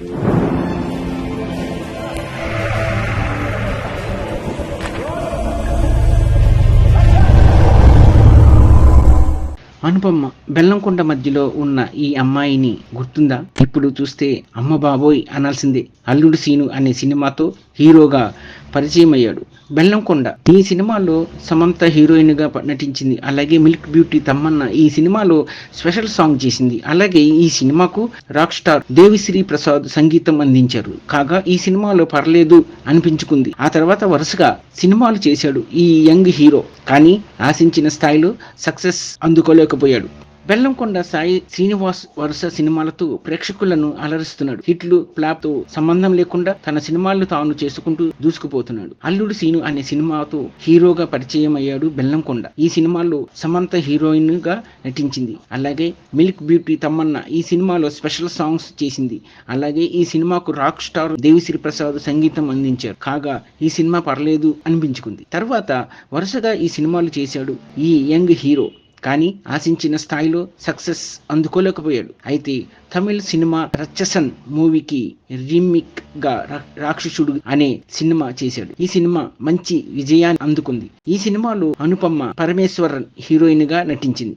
అనుపమ్మ బెల్లంకొండ మధ్యలో ఉన్న ఈ అమ్మాయిని గుర్తుందా? ఇప్పుడు చూస్తే అమ్మ బాబోయ్ అనాల్సిందే. అల్లుడు సీను అనే సినిమాతో హీరోగా పరిచయం అయ్యాడు బెల్లంకొండ. ఈ సినిమాలో సమంత హీరోయిన్గా నటించింది. అలాగే మిల్క్ బ్యూటీ తమ్మన్న ఈ సినిమాలో స్పెషల్ సాంగ్ చేసింది. అలాగే ఈ సినిమాకు రాక్ స్టార్ దేవిశ్రీ ప్రసాద్ సంగీతం అందించారు. కాగా ఈ సినిమాలో పర్లేదు అనిపించుకుంది. ఆ తర్వాత వరుసగా సినిమాలు చేశాడు ఈ యంగ్ హీరో. కానీ ఆశించిన స్థాయిలో సక్సెస్ అందుకోలేకపోయాడు. బెల్లంకొండ సాయి శ్రీనివాస్ వరుస సినిమాలతో ప్రేక్షకులను అలరిస్తున్నాడు. హిట్లు ఫ్లాప్తో సంబంధం లేకుండా తన సినిమాలను తాను చేసుకుంటూ దూసుకుపోతున్నాడు. అల్లుడు సీను అనే సినిమాతో హీరోగా పరిచయం అయ్యాడు బెల్లంకొండ. ఈ సినిమాలో సమంత హీరోయిన్గా నటించింది. అలాగే మిల్క్ బ్యూటీ తమ్మన్న ఈ సినిమాలో స్పెషల్ సాంగ్స్ చేసింది. అలాగే ఈ సినిమాకు రాక్ స్టార్ దేవిశ్రీ ప్రసాద్ సంగీతం అందించారు. కాగా ఈ సినిమా పర్లేదు అనిపించుకుంది. తర్వాత వరుసగా ఈ సినిమాలు చేశాడు ఈ యంగ్ హీరో కానీ ఆశించిన స్థాయిలో సక్సెస్ అందుకోలేకపోయాడు. అయితే తమిళ సినిమా రచ్చసన్ మూవీకి రీమిక్గా రా- రాక్షసుడు అనే సినిమా చేశాడు. ఈ సినిమా మంచి విజయాన్ని అందుకుంది. ఈ సినిమాలో అనుపమ పరమేశ్వరన్ హీరోయిన్గా నటించింది.